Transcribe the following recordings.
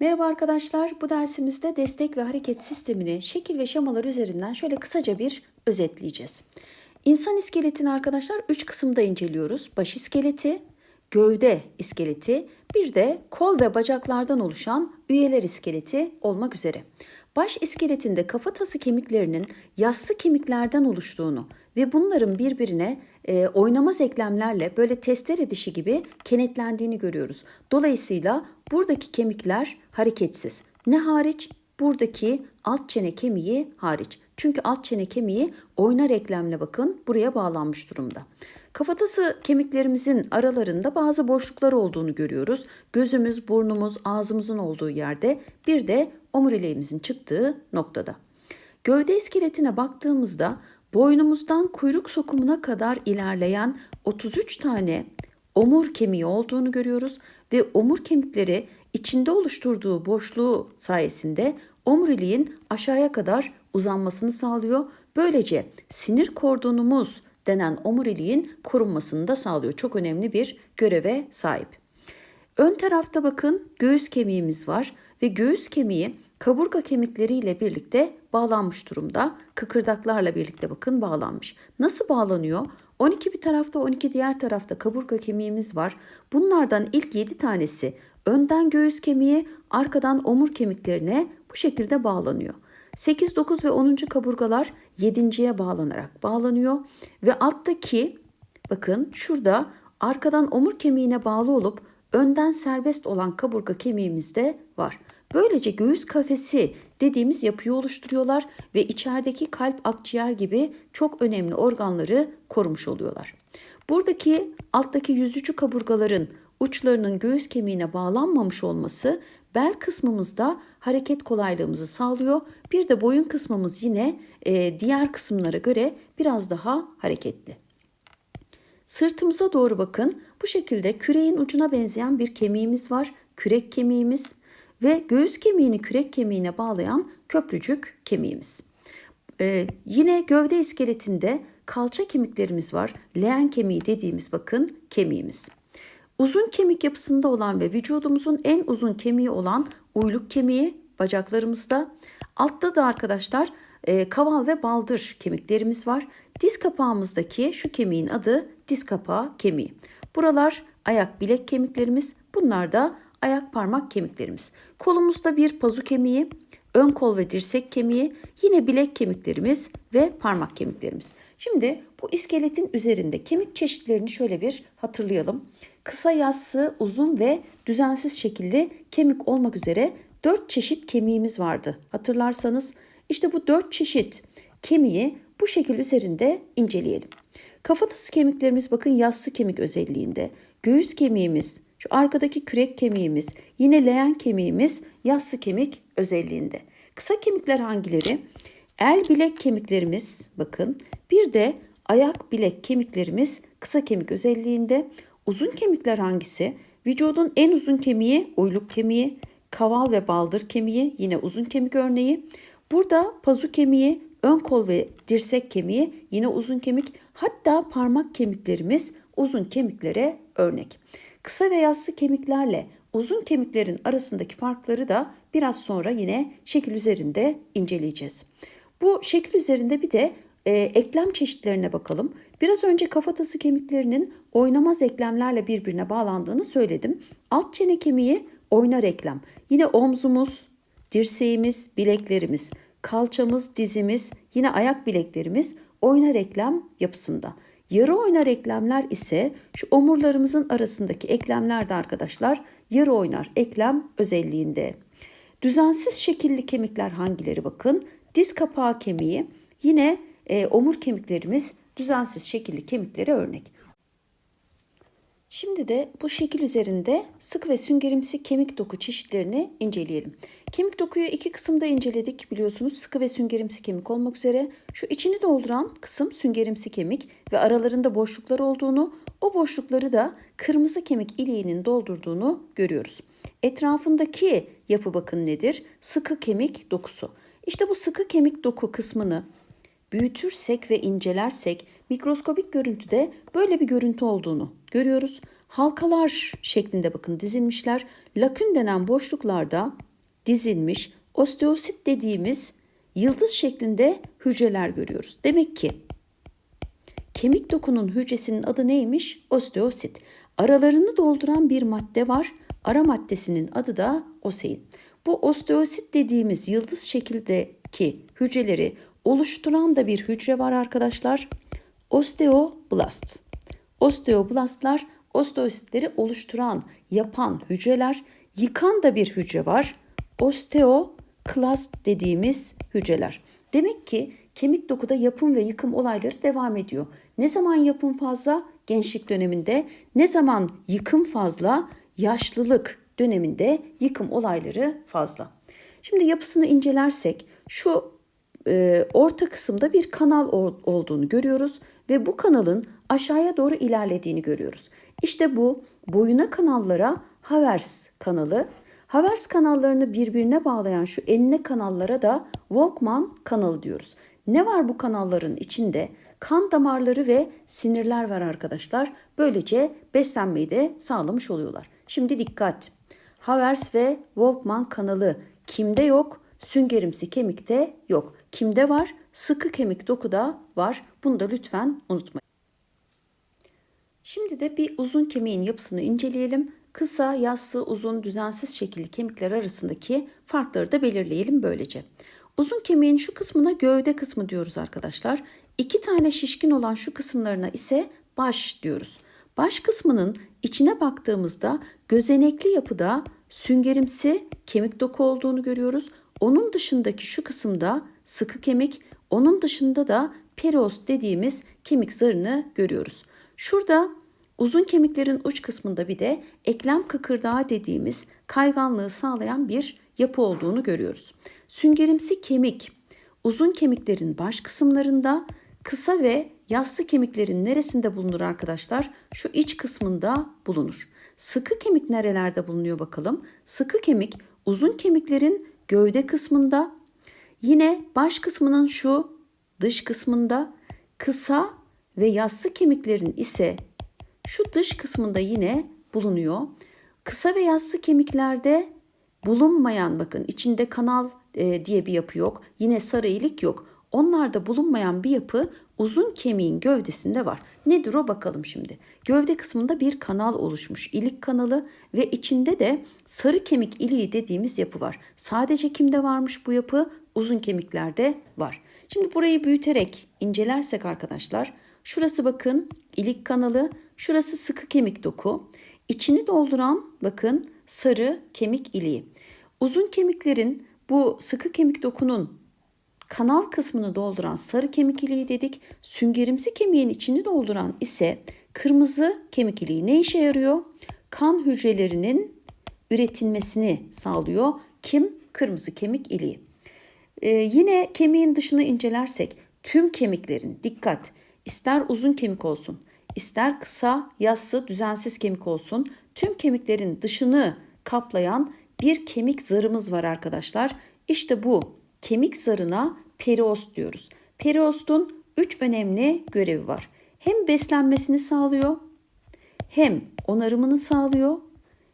Merhaba arkadaşlar. Bu dersimizde destek ve hareket sistemini şekil ve şemalar üzerinden şöyle kısaca bir özetleyeceğiz. İnsan iskeletini arkadaşlar 3 kısımda inceliyoruz. Baş iskeleti, gövde iskeleti, bir de kol ve bacaklardan oluşan üyeler iskeleti olmak üzere. Baş iskeletinde kafatası kemiklerinin yassı kemiklerden oluştuğunu ve bunların birbirine e, oynamaz eklemlerle böyle testere dişi gibi kenetlendiğini görüyoruz. Dolayısıyla buradaki kemikler hareketsiz. Ne hariç? Buradaki alt çene kemiği hariç. Çünkü alt çene kemiği oynar eklemle bakın buraya bağlanmış durumda. Kafatası kemiklerimizin aralarında bazı boşluklar olduğunu görüyoruz. Gözümüz, burnumuz, ağzımızın olduğu yerde bir de omuriliğimizin çıktığı noktada. Gövde iskeletine baktığımızda boynumuzdan kuyruk sokumuna kadar ilerleyen 33 tane omur kemiği olduğunu görüyoruz ve omur kemikleri içinde oluşturduğu boşluğu sayesinde omuriliğin aşağıya kadar uzanmasını sağlıyor. Böylece sinir kordonumuz denen omuriliğin korunmasını da sağlıyor. Çok önemli bir göreve sahip. Ön tarafta bakın göğüs kemiğimiz var ve göğüs kemiği kaburga kemikleriyle birlikte bağlanmış durumda. Kıkırdaklarla birlikte bakın bağlanmış. Nasıl bağlanıyor? 12 bir tarafta 12 diğer tarafta kaburga kemiğimiz var. Bunlardan ilk 7 tanesi önden göğüs kemiği, arkadan omur kemiklerine bu şekilde bağlanıyor. 8, 9 ve 10. kaburgalar 7.ye bağlanarak bağlanıyor ve alttaki bakın şurada arkadan omur kemiğine bağlı olup önden serbest olan kaburga kemiğimiz de var. Böylece göğüs kafesi dediğimiz yapıyı oluşturuyorlar ve içerideki kalp, akciğer gibi çok önemli organları korumuş oluyorlar. Buradaki alttaki yüzücü kaburgaların uçlarının göğüs kemiğine bağlanmamış olması bel kısmımızda hareket kolaylığımızı sağlıyor. Bir de boyun kısmımız yine e, diğer kısımlara göre biraz daha hareketli. Sırtımıza doğru bakın. Bu şekilde küreğin ucuna benzeyen bir kemiğimiz var. Kürek kemiğimiz ve göğüs kemiğini kürek kemiğine bağlayan köprücük kemiğimiz. Ee, yine gövde iskeletinde kalça kemiklerimiz var. Leğen kemiği dediğimiz bakın kemiğimiz. Uzun kemik yapısında olan ve vücudumuzun en uzun kemiği olan uyluk kemiği bacaklarımızda. Altta da arkadaşlar e, kaval ve baldır kemiklerimiz var. Diz kapağımızdaki şu kemiğin adı diz kapağı kemiği. Buralar ayak bilek kemiklerimiz. Bunlar da ayak parmak kemiklerimiz. Kolumuzda bir pazu kemiği, ön kol ve dirsek kemiği, yine bilek kemiklerimiz ve parmak kemiklerimiz. Şimdi bu iskeletin üzerinde kemik çeşitlerini şöyle bir hatırlayalım. Kısa yassı, uzun ve düzensiz şekilli kemik olmak üzere dört çeşit kemiğimiz vardı. Hatırlarsanız işte bu dört çeşit kemiği bu şekil üzerinde inceleyelim. Kafatası kemiklerimiz bakın yassı kemik özelliğinde. Göğüs kemiğimiz, şu arkadaki kürek kemiğimiz, yine leğen kemiğimiz yassı kemik özelliğinde. Kısa kemikler hangileri? El bilek kemiklerimiz bakın. Bir de ayak bilek kemiklerimiz kısa kemik özelliğinde. Uzun kemikler hangisi? Vücudun en uzun kemiği uyluk kemiği, kaval ve baldır kemiği yine uzun kemik örneği. Burada pazu kemiği, ön kol ve dirsek kemiği yine uzun kemik. Hatta parmak kemiklerimiz uzun kemiklere örnek. Kısa ve yassı kemiklerle uzun kemiklerin arasındaki farkları da biraz sonra yine şekil üzerinde inceleyeceğiz. Bu şekil üzerinde bir de e, eklem çeşitlerine bakalım. Biraz önce kafatası kemiklerinin oynamaz eklemlerle birbirine bağlandığını söyledim. Alt çene kemiği oynar eklem. Yine omzumuz, dirseğimiz, bileklerimiz, kalçamız, dizimiz, yine ayak bileklerimiz oynar eklem yapısında. Yarı oynar eklemler ise şu omurlarımızın arasındaki eklemler de arkadaşlar yarı oynar eklem özelliğinde. Düzensiz şekilli kemikler hangileri bakın? Diz kapağı kemiği, yine e, omur kemiklerimiz düzensiz şekilli kemiklere örnek. Şimdi de bu şekil üzerinde sık ve süngerimsi kemik doku çeşitlerini inceleyelim. Kemik dokuyu iki kısımda inceledik biliyorsunuz sıkı ve süngerimsi kemik olmak üzere. Şu içini dolduran kısım süngerimsi kemik ve aralarında boşluklar olduğunu, o boşlukları da kırmızı kemik iliğinin doldurduğunu görüyoruz. Etrafındaki yapı bakın nedir? Sıkı kemik dokusu. İşte bu sıkı kemik doku kısmını büyütürsek ve incelersek mikroskobik görüntüde böyle bir görüntü olduğunu görüyoruz. Halkalar şeklinde bakın dizilmişler. Lakün denen boşluklarda dizilmiş osteosit dediğimiz yıldız şeklinde hücreler görüyoruz. Demek ki kemik dokunun hücresinin adı neymiş? Osteosit. Aralarını dolduran bir madde var. Ara maddesinin adı da osein. Bu osteosit dediğimiz yıldız şekildeki hücreleri oluşturan da bir hücre var arkadaşlar. Osteoblast. Osteoblastlar osteositleri oluşturan, yapan hücreler. Yıkan da bir hücre var. Osteoklast dediğimiz hücreler. Demek ki kemik dokuda yapım ve yıkım olayları devam ediyor. Ne zaman yapım fazla? Gençlik döneminde. Ne zaman yıkım fazla? Yaşlılık döneminde yıkım olayları fazla. Şimdi yapısını incelersek şu e, orta kısımda bir kanal ol- olduğunu görüyoruz ve bu kanalın aşağıya doğru ilerlediğini görüyoruz. İşte bu boyuna kanallara Havers kanalı, Havers kanallarını birbirine bağlayan şu enine kanallara da Volkmann kanalı diyoruz. Ne var bu kanalların içinde? Kan damarları ve sinirler var arkadaşlar. Böylece beslenmeyi de sağlamış oluyorlar. Şimdi dikkat. Havers ve Volkmann kanalı kimde yok? Süngerimsi kemikte yok. Kimde var? Sıkı kemik dokuda var. Bunu da lütfen unutmayın. Şimdi de bir uzun kemiğin yapısını inceleyelim. Kısa, yassı, uzun, düzensiz şekilli kemikler arasındaki farkları da belirleyelim böylece. Uzun kemiğin şu kısmına gövde kısmı diyoruz arkadaşlar. İki tane şişkin olan şu kısımlarına ise baş diyoruz. Baş kısmının içine baktığımızda gözenekli yapıda süngerimsi kemik doku olduğunu görüyoruz. Onun dışındaki şu kısımda sıkı kemik, onun dışında da periost dediğimiz kemik zarını görüyoruz. Şurada uzun kemiklerin uç kısmında bir de eklem kıkırdağı dediğimiz kayganlığı sağlayan bir yapı olduğunu görüyoruz. Süngerimsi kemik uzun kemiklerin baş kısımlarında, kısa ve yassı kemiklerin neresinde bulunur arkadaşlar? Şu iç kısmında bulunur. Sıkı kemik nerelerde bulunuyor bakalım? Sıkı kemik uzun kemiklerin gövde kısmında, yine baş kısmının şu dış kısmında, kısa ve yassı kemiklerin ise şu dış kısmında yine bulunuyor. Kısa ve yassı kemiklerde bulunmayan bakın içinde kanal e, diye bir yapı yok. Yine sarı ilik yok. Onlarda bulunmayan bir yapı uzun kemiğin gövdesinde var. Nedir o bakalım şimdi. Gövde kısmında bir kanal oluşmuş. ilik kanalı ve içinde de sarı kemik iliği dediğimiz yapı var. Sadece kimde varmış bu yapı? Uzun kemiklerde var. Şimdi burayı büyüterek incelersek arkadaşlar şurası bakın ilik kanalı, şurası sıkı kemik doku. İçini dolduran bakın sarı kemik iliği. Uzun kemiklerin bu sıkı kemik dokunun kanal kısmını dolduran sarı kemik iliği dedik. Süngerimsi kemiğin içini dolduran ise kırmızı kemik iliği ne işe yarıyor? Kan hücrelerinin üretilmesini sağlıyor. Kim? Kırmızı kemik iliği. Ee, yine kemiğin dışını incelersek tüm kemiklerin dikkat ister uzun kemik olsun ister kısa yassı düzensiz kemik olsun tüm kemiklerin dışını kaplayan bir kemik zarımız var arkadaşlar. İşte bu kemik zarına periost diyoruz. Periostun 3 önemli görevi var. Hem beslenmesini sağlıyor, hem onarımını sağlıyor,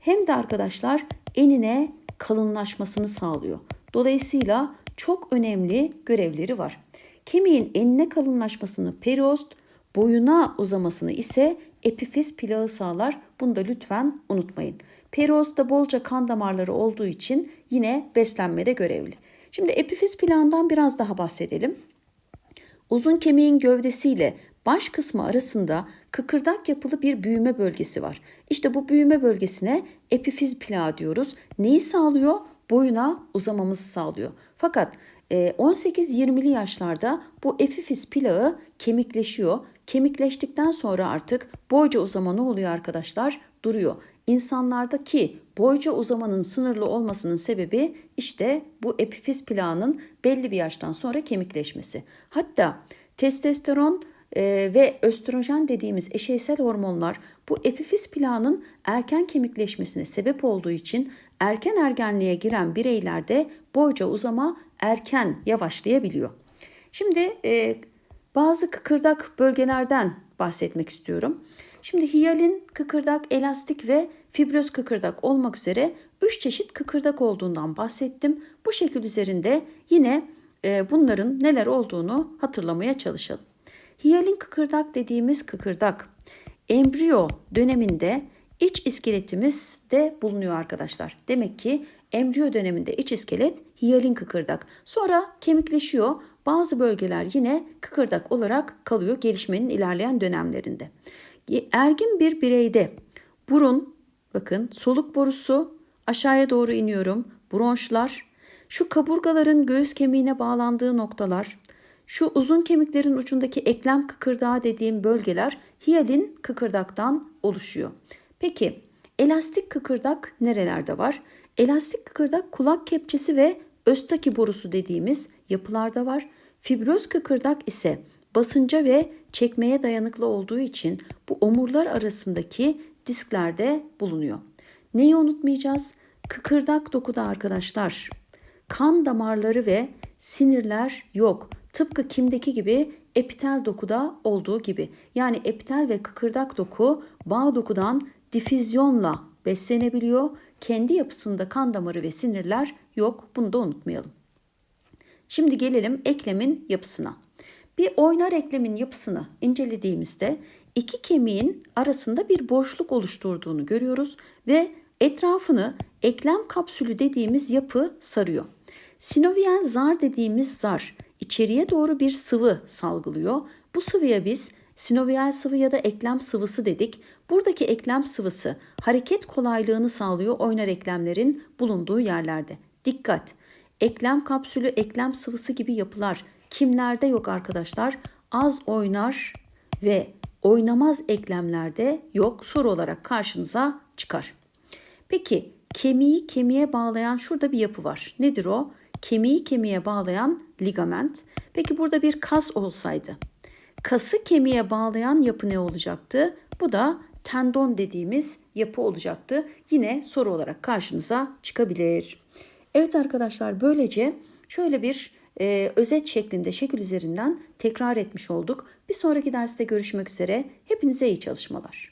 hem de arkadaşlar enine kalınlaşmasını sağlıyor. Dolayısıyla çok önemli görevleri var. Kemiğin enine kalınlaşmasını periost, boyuna uzamasını ise epifiz plağı sağlar. Bunu da lütfen unutmayın. Periosta bolca kan damarları olduğu için yine beslenmede görevli. Şimdi epifiz plağından biraz daha bahsedelim. Uzun kemiğin gövdesiyle baş kısmı arasında kıkırdak yapılı bir büyüme bölgesi var. İşte bu büyüme bölgesine epifiz plağı diyoruz. Neyi sağlıyor? Boyuna uzamamızı sağlıyor. Fakat 18-20'li yaşlarda bu epifiz plağı kemikleşiyor. Kemikleştikten sonra artık boyca uzama ne oluyor arkadaşlar? Duruyor. İnsanlardaki boyca uzamanın sınırlı olmasının sebebi işte bu epifiz plağının belli bir yaştan sonra kemikleşmesi. Hatta testosteron e, ve östrojen dediğimiz eşeysel hormonlar bu epifiz plağının erken kemikleşmesine sebep olduğu için erken ergenliğe giren bireylerde boyca uzama erken yavaşlayabiliyor. Şimdi e, bazı kıkırdak bölgelerden bahsetmek istiyorum. Şimdi hiyalin, kıkırdak, elastik ve fibroz kıkırdak olmak üzere üç çeşit kıkırdak olduğundan bahsettim. Bu şekil üzerinde yine e, bunların neler olduğunu hatırlamaya çalışalım. Hiyalin kıkırdak dediğimiz kıkırdak embriyo döneminde iç iskeletimizde bulunuyor arkadaşlar. Demek ki embriyo döneminde iç iskelet hiyalin kıkırdak. Sonra kemikleşiyor. Bazı bölgeler yine kıkırdak olarak kalıyor gelişmenin ilerleyen dönemlerinde. Ergin bir bireyde burun, bakın soluk borusu, aşağıya doğru iniyorum, bronşlar, şu kaburgaların göğüs kemiğine bağlandığı noktalar, şu uzun kemiklerin ucundaki eklem kıkırdağı dediğim bölgeler hiyalin kıkırdaktan oluşuyor. Peki elastik kıkırdak nerelerde var? Elastik kıkırdak kulak kepçesi ve östaki borusu dediğimiz yapılarda var. Fibroz kıkırdak ise basınca ve çekmeye dayanıklı olduğu için bu omurlar arasındaki disklerde bulunuyor. Neyi unutmayacağız? Kıkırdak dokuda arkadaşlar kan damarları ve sinirler yok. Tıpkı kimdeki gibi epitel dokuda olduğu gibi. Yani epitel ve kıkırdak doku bağ dokudan difüzyonla beslenebiliyor. Kendi yapısında kan damarı ve sinirler yok. Bunu da unutmayalım. Şimdi gelelim eklemin yapısına. Bir oynar eklemin yapısını incelediğimizde iki kemiğin arasında bir boşluk oluşturduğunu görüyoruz ve etrafını eklem kapsülü dediğimiz yapı sarıyor. Sinovial zar dediğimiz zar içeriye doğru bir sıvı salgılıyor. Bu sıvıya biz sinovial sıvı ya da eklem sıvısı dedik. Buradaki eklem sıvısı hareket kolaylığını sağlıyor oynar eklemlerin bulunduğu yerlerde. Dikkat! Eklem kapsülü, eklem sıvısı gibi yapılar kimlerde yok arkadaşlar? Az oynar ve oynamaz eklemlerde yok. Soru olarak karşınıza çıkar. Peki kemiği kemiğe bağlayan şurada bir yapı var. Nedir o? Kemiği kemiğe bağlayan ligament. Peki burada bir kas olsaydı kası kemiğe bağlayan yapı ne olacaktı? Bu da tendon dediğimiz yapı olacaktı. Yine soru olarak karşınıza çıkabilir. Evet arkadaşlar böylece şöyle bir e, özet şeklinde şekil üzerinden tekrar etmiş olduk. Bir sonraki derste görüşmek üzere. Hepinize iyi çalışmalar.